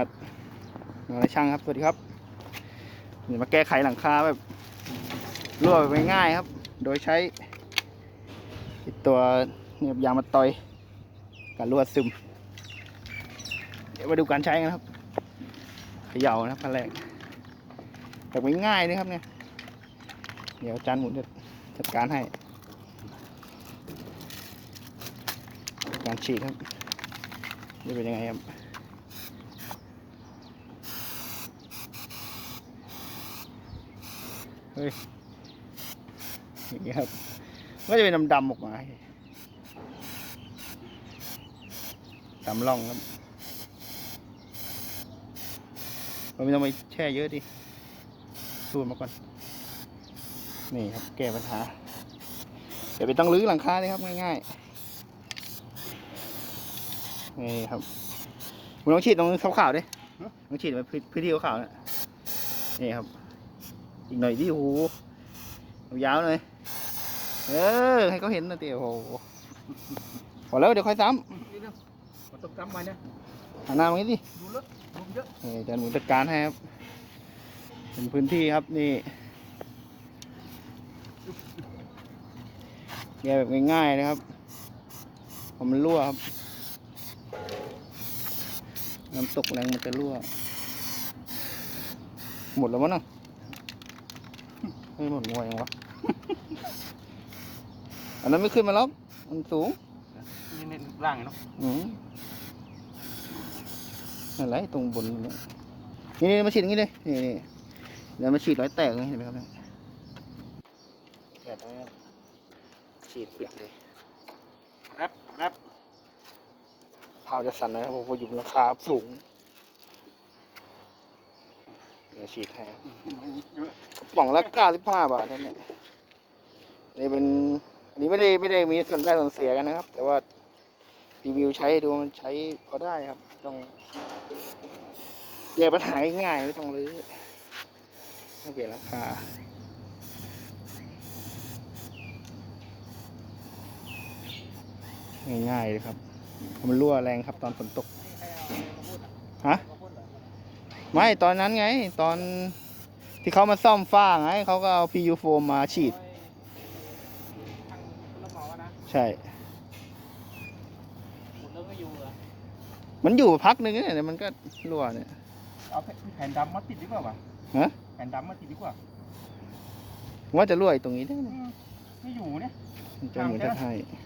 ครับนายช่างครับ สวัสดีครับเดี๋ยวมาแก้ไขหลังคาแบบรั่วแบบง่ายๆครับ โดยใช้ตัวเนี่ยยางมาตอยกับลวซึม เดี๋ยวมาดูการใช้กันครับเขย่านะครับขั้นแรกแบบง่ายๆนะครับเนี่ย เดี๋ยวอาจานหมุนจะจัดการให้ การฉีดครับจะเป็นยังไงครับ เฮ้ย อย่างเงี้ยครับก็จะเป็นดำๆออกมาดำร่องครับเราไม่ต้องไปแช่เยอะดิสูดมาก่อน นี่ครับ แก้ปัญหา เดี๋ยวไปต้องรื้อหลังคาเลยครับ ง่ายๆ นี่ครับคุณลองฉีดตรงขาวๆดิลองฉีดไปพื้นพื้นที่ขาวๆนะนี่ครับ อีกหน่อยดิโอ้โหเอายาวหน่อยเออให้เขาเห็นหนะเตี๋ยวโอ้โหพอแล้วเดี๋ยวค่อยซ้มันต้องจำไว้นะำหันหน้ามางี้ดิดูลึกลมเยอะนี่อาจารย์หมุนจัดการให้ครับเป็นพื้นที่ครับนี่แกแบบง่ายๆนะครับพอมันรั่วครับ น้ำตกแรงมันจะรั่ว หมดแล้วมั้งน่ะ ไม่หมดงวยยังวะ อันนั้นไม่ขึ้นมาแล้วมันสูง นี่นี่ร่างเนาะอืมอะไรตรงบนเนี่ยนี่นี่มาฉีดอย่างนี้เลย นี่นี่เดี๋ยวมาฉีดร้อยแตกเลยเห็นไหมครับเนี่ยแกะตรงนี้ฉีดปิดเลยแรปแรปเผาจะสั่นนะครับเพราะว่าอยู่บนราคาสูง เดี๋ยฉีดให้กระป๋องละเก้าสิบห้าบาทนั่นเนี่ยนี่เป็นอันนี้ไม่ได้ไม่ได้มีส่วนได้ส่วนเสียกันนะครับ แต่ว่ารีวิวใช้ดูมันใช้พอได้ครับ ต้องแก้ปัญหาง่ายไม่ต้องรื้อไม่เปลี่ยนราคาง่ายๆเลยครับ มันรั่วแรงครับตอนฝนตก ฮะ ไม่ตอนนั้นไง ตอนที่เขามาซ่อมฝ้าไงเขาก็เอา PU โฟมมาฉีดทางรับเหมาอะนะใช่หมุนแล้วก็อยู่เหรอมันอยู่พักหนึ่งเนี่ยเดี๋ยวมันก็รั่วเนี่ย เอาแผ่นดำมาติดดีกว่าป่ะฮะ แผ่นดำมาติดดีกว่า ว่าจะรั่วไอ้ตรงนี้ได้ไหมอืมไม่อยู่เนี่ยมันจะเหมือนจะให้เ